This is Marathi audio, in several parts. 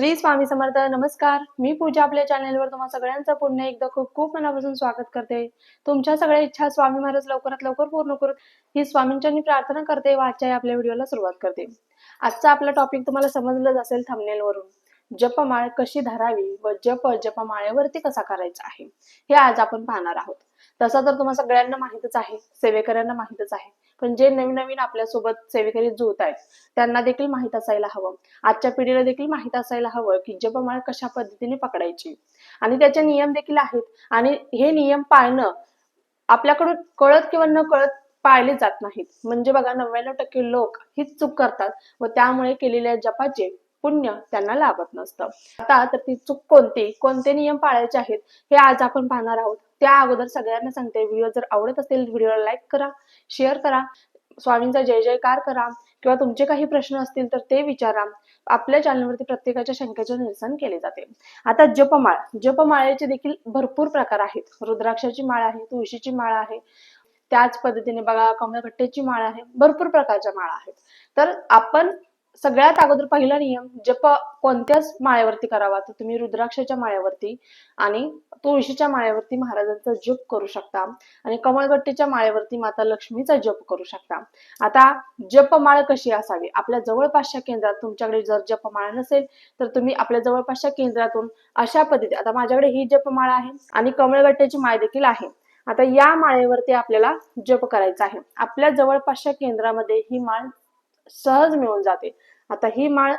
श्री स्वामी समर्थ नमस्कार. मी पूजा आपल्या चॅनेलवर तुम्हा सगळ्यांचं पुन्हा एकदा खूप खूप मनापासून स्वागत करते. तुमच्या सगळ्या इच्छा स्वामी महाराज लवकरात लवकर पूर्ण करून ही स्वामींच्या प्रार्थना करते व आजच्या आपल्या व्हिडिओला सुरुवात करते. आजचा आपला टॉपिक तुम्हाला समजलंच असेल thumbnail वरून. जपमाळ कशी धरावी व जप जपमाळेवरती कसा करायचा आहे हे आज आपण पाहणार आहोत. तसं तर तुम्हाला सगळ्यांना माहितच आहे सेवेकऱ्यांना माहितच आहे. पण जे नवीन नवीन आपल्यासोबत सेवेकरी जुळत आहेत त्यांना देखील माहीत असायला हवं. आजच्या पिढीला देखील माहीत असायला हवं की जपमाळ कशा पद्धतीने पकडायची. आणि त्याचे नियम देखील आहेत. आणि हे नियम पाळणं आपल्याकडून कळत किंवा न कळत पाळले जात नाहीत. म्हणजे बघा नव्याण्णव टक्के लोक हीच चूक करतात व त्यामुळे केलेल्या जपाचे पुण्य त्यांना लाभत नसतं. आता तर ती चूक कोणती? कोणते नियम पाळायचे आहेत? हे आज आपण पाहणार आहोत. त्या अगोदर सगळ्यांना सांगते. व्हिडिओ जर आवडत असेल व्हिडिओला लाईक करा शेअर करा. स्वामींचा जय जयकार करा. किंवा तुमचे काही प्रश्न असतील तर ते विचारा. आपल्या चॅनलवरती प्रत्येकाच्या शंकेचे निरसन केले जाते. आता जपमाळ. जपमाळेचे देखील भरपूर प्रकार आहेत. रुद्राक्षाची माळ आहे तुळशीची माळ आहे. त्याच पद्धतीने बघा कमळकट्ट्याची माळ आहे. भरपूर प्रकारच्या माळा आहेत. तर आपण सगळ्यात अगोदर पहिला नियम जप कोणत्याच माळ्यावरती करावा. तर तुम्ही रुद्राक्षाच्या माळ्यावरती आणि तुळशीच्या माळ्यावरती महाराजांचा जप करू शकता. आणि कमळगट्टीच्या माळ्यावरती माता लक्ष्मीचा जप करू शकता. आता जपमाळ कशी असावी? आपल्या जवळपासच्या केंद्रात तुमच्याकडे जर जपमाळ नसेल तर तुम्ही आपल्या जवळपासच्या केंद्रातून अशा पद्धती आता माझ्याकडे ही जपमाळ आहे आणि कमळगट्ट्याची माळ देखील आहे. आता या माळेवरती आपल्याला जप करायचा आहे. आपल्या जवळपासच्या केंद्रामध्ये ही माळ सहज मिळून जाते. आता ही माळ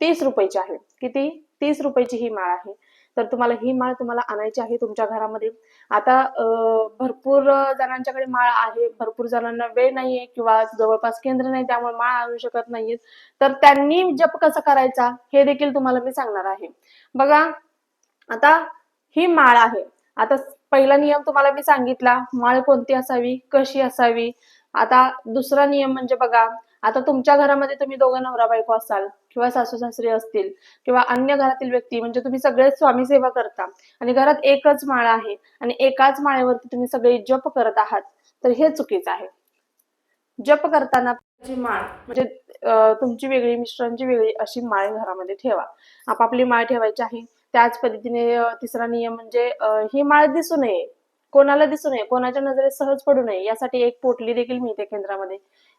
तीस रुपयाची आहे. किती? तीस रुपयाची ही माळ आहे. तर तुम्हाला ही माळ तुम्हाला आणायची आहे तुमच्या घरामध्ये. आता भरपूर जणांच्याकडे माळ आहे. भरपूर जणांना वेळ नाहीये किंवा जवळपास केंद्र नाही त्यामुळे माळ आणू शकत नाहीये तर त्यांनी जप कसा करायचा हे देखील तुम्हाला मी सांगणार आहे. बघा आता ही माळ आहे. आता पहिला नियम तुम्हाला मी सांगितला माळ कोणती असावी? कशी असावी? आता दुसरा नियम म्हणजे बघा आता तुमच्या घरामध्ये तुम्ही दोघं नवरा बायको असाल किंवा सासू सासरे असतील किंवा अन्य घरातील व्यक्ती म्हणजे तुम्ही सगळे स्वामी सेवा करता आणि घरात एकच माळ आहे आणि एकाच माळेवरती तुम्ही सगळे जप करत आहात तर हे चुकीचं आहे. जप करताना जी माळ म्हणजे तुमची वेगळी मिश्रांची वेगळी अशी माळ घरामध्ये ठेवा. आपापली माळ ठेवायची आहे त्याच पद्धतीने तिसरा नियम म्हणजे ही माळ दिसू नये कोणाला दिसू नये कोणाच्या नजरेत सहज पडू नये यासाठी एक पोटली देखील मिळते केंद्रामध्ये.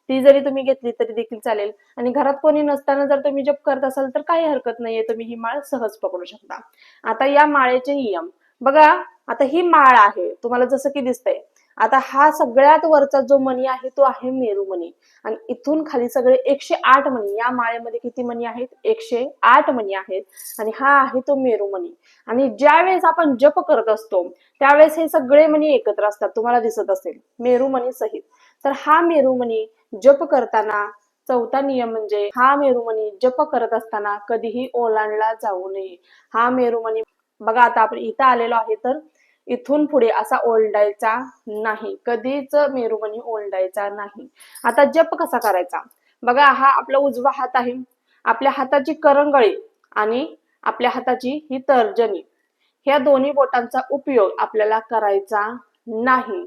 ती जरी तुम्ही घेतली तरी देखील चालेल. आणि घरात कोणी नसताना जर तुम्ही जप करत असाल तर काही हरकत नाहीये तुम्ही ही माळ सहज पकडू शकता. आता या माळेचे नियम. बघा आता ही माळ आहे. तुम्हाला जसं की दिसतंय. आता हा सगळ्यात वरचा जो मणी आहे तो आहे मेरू मणी. आणि इथून खाली सगळे एकशे आठ मणी. या माळेमध्ये किती मणी आहेत? एकशे आठ मणी आहेत. आणि हा आहे तो मेरू मणी. आणि ज्या वेळेस आपण जप करत असतो त्यावेळेस हे सगळे मणी एकत्र असतात. तुम्हाला दिसत असेल मेरू मणी सहित. तर हा मेरू मणी जप करताना चौथा नियम म्हणजे हा मेरुमणी जप करत असताना कधीही ओलांडला जाऊ नये. हा मेरुमणी बघा आता आपण इथं आलेलो आहे तर इथून पुढे असा ओलडायचा नाही. कधीच मेरुमणी ओलडायचा नाही. आता जप कसा करायचा? बघा हा आपला उजवा हात आहे. आपल्या हाताची करंगळी आणि आपल्या हाताची ही तर्जनी. ह्या दोन्ही बोटांचा उपयोग आपल्याला करायचा नाही.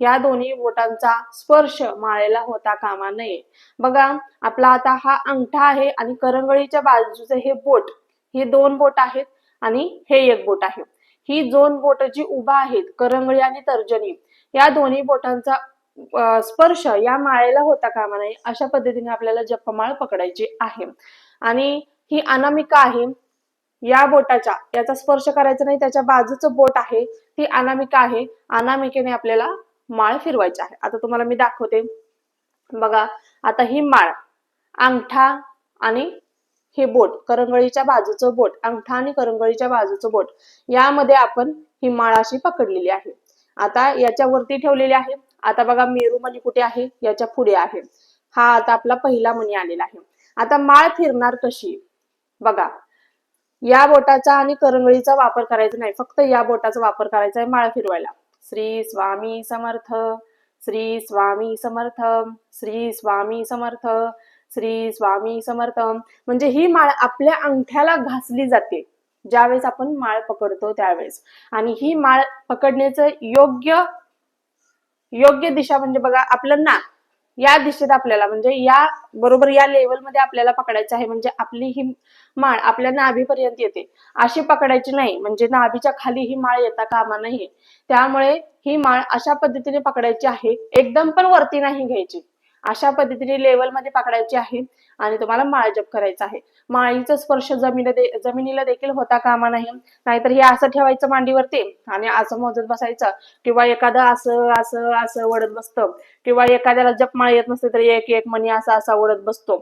या दोन्ही बोटांचा स्पर्श माळेला होता कामा नये. बघा आपला आता हा अंगठा आहे आणि करंगळीच्या बाजूचे हे बोट हे दोन बोट आहेत आणि हे एक बोट आहे. ही दोन बोट जी उभा आहेत करंगळी आणि तर्जनी या दोन्ही बोटांचा स्पर्श या माळेला होता कामा नये अशा पद्धतीने आपल्याला जपमाळ पकडायची आहे. आणि ही अनामिका आहे या बोटाच्या याचा स्पर्श करायचा नाही त्याच्या बाजूचं बोट आहे ती अनामिका आहे. अनामिकेने आपल्याला माळ फिरवायची आहे. आता तुम्हाला मी दाखवते. बघा आता ही माळ अंगठा आणि हे बोट करंगळीच्या बाजूचं बोट अंगठा आणि करंगळीच्या बाजूचं बोट यामध्ये आपण ही माळ अशी पकडलेली आहे. आता याच्यावरती ठेवलेली आहे. आता बघा मेरू मणी कुठे आहे? याच्यापुढे आहे. हा आता आपला पहिला मणी आलेला आहे. आता माळ फिरणार कशी? बघा या बोटाचा आणि करंगळीचा वापर करायचा नाही. फक्त या बोटाचा वापर करायचा आहे माळ फिरवायला. श्री स्वामी समर्थ श्री स्वामी समर्थ श्री स्वामी समर्थ श्री स्वामी समर्थ. म्हणजे ही माळ आपल्या अंगठ्याला घासली जाते. ज्यावेळेस आपण माळ पकडतो त्यावेळेस. आणि ही माळ पकडण्याचं योग्य योग्य दिशा म्हणजे बघा आपलं नाक. या दिशेत आपल्याला म्हणजे या बरोबर या लेवलमध्ये आपल्याला पकडायचं आहे म्हणजे आपली ही माळ आपल्या नाभीपर्यंत येते. अशी पकडायची नाही म्हणजे नाभीच्या खाली ही माळ येता कामा नाही त्यामुळे ही माळ अशा पद्धतीने पकडायची आहे एकदम पण वरती नाही घ्यायची. अशा पद्धतीने लेवलमध्ये पकडायची आहे आणि तुम्हाला माळ जप करायचा आहे. माळीचा स्पर्श जमिनीला दे जमिनीला देखील होता कामा नाही नाहीतर हे असं ठेवायचं मांडीवरती आणि असं मोजत बसायचं. किंवा एखादं असं असं असं ओढत बसतं. किंवा एखाद्याला जप माळ येत नसते तर एक एक मणी असा असा ओढत बसतो.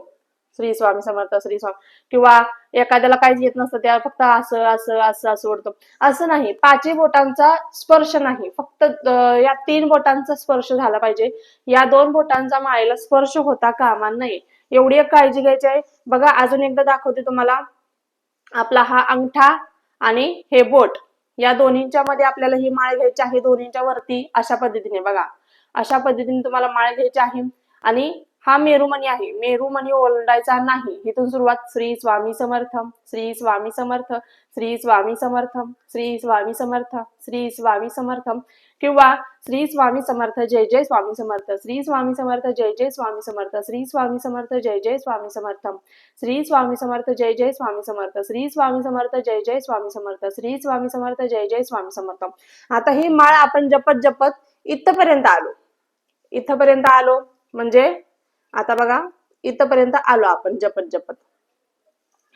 श्री स्वामी समर्थ श्री स्वामी. किंवा एखाद्याला काहीच येत नसतं त्या फक्त असं असं असं असं ओढतो. असं नाही. पाचही बोटांचा स्पर्श नाही. फक्त या तीन बोटांचा स्पर्श झाला पाहिजे. या दोन बोटांचा माळेला स्पर्श होता कामा नये. एवढी एक काळजी घ्यायची आहे. बघा अजून एकदा दाखवते तुम्हाला. आपला हा अंगठा आणि हे बोट या दोन्हींच्या मध्ये आपल्याला ही माळ घ्यायची आहे. दोन्हींच्या वरती अशा पद्धतीने बघा. अशा पद्धतीने तुम्हाला माळ घ्यायची आहे. आणि हा मेरुमणी आहे मेरुमणी ओरडायचा नाही इथून सुरुवात श्री स्वामी समर्थम श्री स्वामी समर्थ श्री स्वामी समर्थम श्री स्वामी समर्थ श्री स्वामी समर्थम किंवा श्री स्वामी समर्थ जय जय स्वामी समर्थ श्री स्वामी समर्थ जय जय स्वामी समर्थ श्री स्वामी समर्थ जय जय स्वामी समर्थम श्री स्वामी समर्थ जय जय स्वामी समर्थ श्री स्वामी समर्थ जय जय स्वामी समर्थ श्री स्वामी समर्थ जय जय स्वामी समर्थम आता ही माळ आपण जपत जपत इथपर्यंत आलो इथपर्यंत आलो म्हणजे आता बघा इथपर्यंत आलो आपण जपत जपत.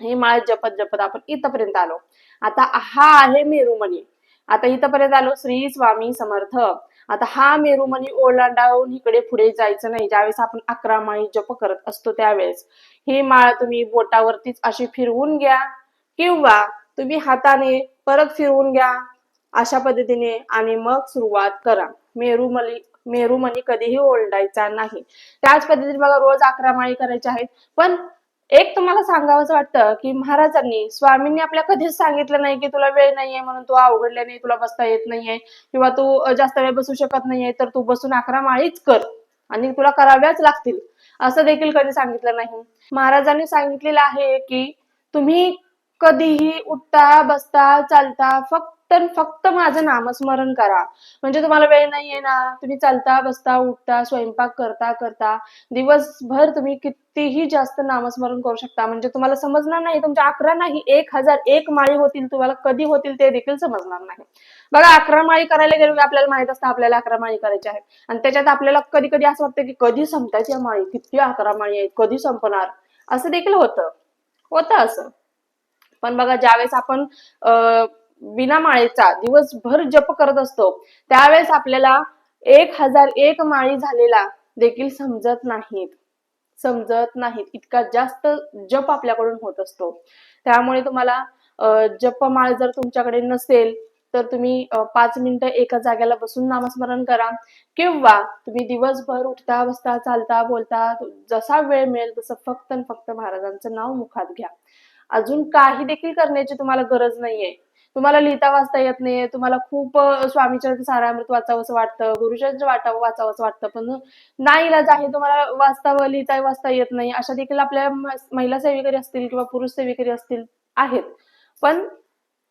ही माळ जपत जपत आपण इथपर्यंत आलो. आता हा आहे मेरुमणी. आता इथपर्यंत आलो श्री स्वामी समर्थ. आता हा मेरुमणी ओलांडावून इकडे पुढे जायचं नाही. ज्यावेळेस आपण अकरा माळी जप करत असतो त्यावेळेस. ही माळ तुम्ही बोटावरतीच अशी फिरवून घ्या किंवा तुम्ही हाताने परत फिरवून घ्या अशा पद्धतीने आणि मग सुरुवात करा. मेरुमली मेरुमणी कधीही ओरडायचा नाही. त्याच पद्धतीने बघा रोज अकरा माळी करायच्या आहेत. पण एक तुम्हाला सांगावंच वाटतं की महाराजांनी स्वामींनी आपल्या कधीच सांगितलं नाही की तुला वेळ नाहीये म्हणून तू अवघडल्या नाही तुला बसता येत नाहीये किंवा तू जास्त वेळ बसू शकत नाहीये तर तू बसून अकरा माळीच कर आणि तुला कराव्याच लागतील. असं देखील कधी सांगितलं नाही. महाराजांनी सांगितलेलं आहे की तुम्ही कधीही उठता बसता चालता फक्त तर फक्त माझं नामस्मरण करा. म्हणजे तुम्हाला वेळ नाहीये ना तुम्ही चालता बसता उठता स्वयंपाक करता करता. दिवसभर तुम्ही कितीही जास्त नामस्मरण करू शकता. म्हणजे तुम्हाला समजणार नाही. तुमच्या अकरा नाही एक हजार एक माळी होतील. तुम्हाला कधी होतील ते देखील समजणार नाही. बघा अकरा माळी करायला गेलो की आपल्याला माहीत असतं आपल्याला अकरा माळी करायच्या आहेत. आणि त्याच्यात आपल्याला कधी कधी असं वाटतं की कधी संपतायची या माळी? किती अकरा माळी आहेत? कधी संपणार? असं देखील होतं. होतं असं. पण बघा ज्यावेळेस आपण अं, बिना माळेचा दिवसभर जप करत असतो. त्यावेळेस आपल्याला एक हजार एक माळी झालेला देखील समजत नाहीत. समजत नाहीत. इतका जास्त जप आपल्याकडून होत असतो. त्यामुळे तुम्हाला जपमाळ जर तुमच्याकडे नसेल तर तुम्ही पाच मिनिटं एका जागेला बसून नामस्मरण करा. किंवा तुम्ही दिवसभर उठता बसता चालता बोलता जसा वेळ मिळेल तसं फक्त फक्त महाराजांचं नाव मुखात घ्या. अजून काही देखील करण्याची तुम्हाला गरज नाहीये. तुम्हाला लिहिता वाचता येत नाहीये तुम्हाला खूप स्वामीचरण स्वामीचरित्र सारामृत वाचावंसं वाटतं गुरुचरित्र वाटावं वाचावंसं वाटतं पण नाईलाज आहे तुम्हाला वाचता व लिहिता वाचता येत नाही अशा देखील आपल्या महिला सेविकारी असतील किंवा पुरुष सेविकारी असतील आहेत. पण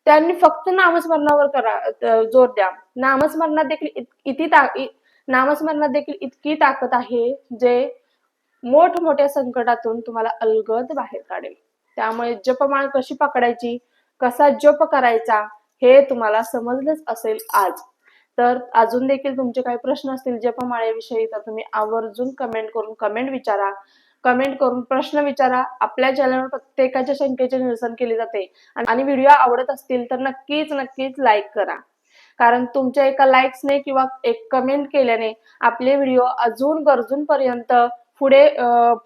त्यांनी फक्त नामस्मरणावर करा जोर द्या. नामस्मरणात देखील इतकी किती नामस्मरणात देखील इतकी ताकद आहे जे मोठमोठ्या संकटातून तुम्हाला अलगद बाहेर काढेल. त्यामुळे जपमाळ कशी पकडायची कसा जप करायचा हे तुम्हाला समजलंच असेल आज. तर अजून देखील तुमचे काही प्रश्न असतील जपमाळेविषयी तर तुम्ही आवर्जून कमेंट करून कमेंट विचारा. कमेंट करून प्रश्न विचारा. आपल्या चॅनलवर प्रत्येकाच्या शंकेचे निरसन केले जाते. आणि- व्हिडिओ आवडत असतील तर नक्कीच नक्कीच लाईक करा. कारण तुमच्या एका लाईक्सने किंवा एक कमेंट केल्याने आपले व्हिडिओ अजून गरजूंपर्यंत पुढे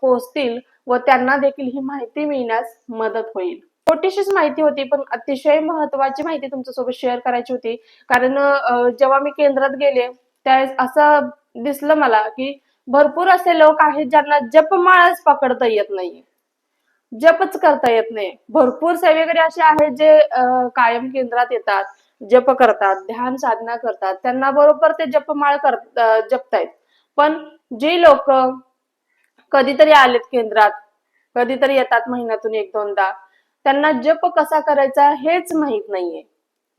पोहोचतील व त्यांना देखील ही माहिती मिळण्यास मदत होईल. छोटीशीच माहिती होती पण अतिशय महत्वाची माहिती तुमच्यासोबत शेअर करायची होती. कारण जेव्हा मी केंद्रात गेले त्यावेळेस असं दिसलं मला की भरपूर असे लोक आहेत ज्यांना जपमाळच पकडता येत नाही जपच करता येत नाही. भरपूर सेवेकरी असे आहेत जे कायम केंद्रात येतात जप करतात ध्यान साधना करतात. त्यांना बरोबर ते जपमाळ कर जपतायत. पण जे लोक कधीतरी आलेत केंद्रात कधीतरी येतात महिन्यातून एक दोनदा त्यांना जप कसा करायचा हेच माहीत नाहीये.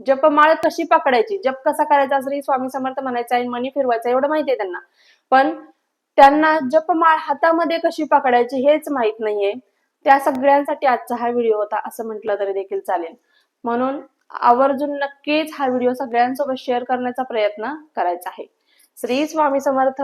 जपमाळ कशी पकडायची? जप कसा करायचा? श्री स्वामी समर्थ म्हणायचा आणि मनी फिरवायचा एवढं माहितीये त्यांना. पण त्यांना जपमाळ हातामध्ये कशी पकडायची हेच माहीत नाहीये. त्या सगळ्यांसाठी आजचा हा व्हिडिओ होता असं म्हटलं तरी देखील चालेल. म्हणून आवर्जून नक्कीच हा व्हिडिओ सगळ्यांसोबत शेअर करण्याचा प्रयत्न करायचा आहे. श्री स्वामी समर्थ.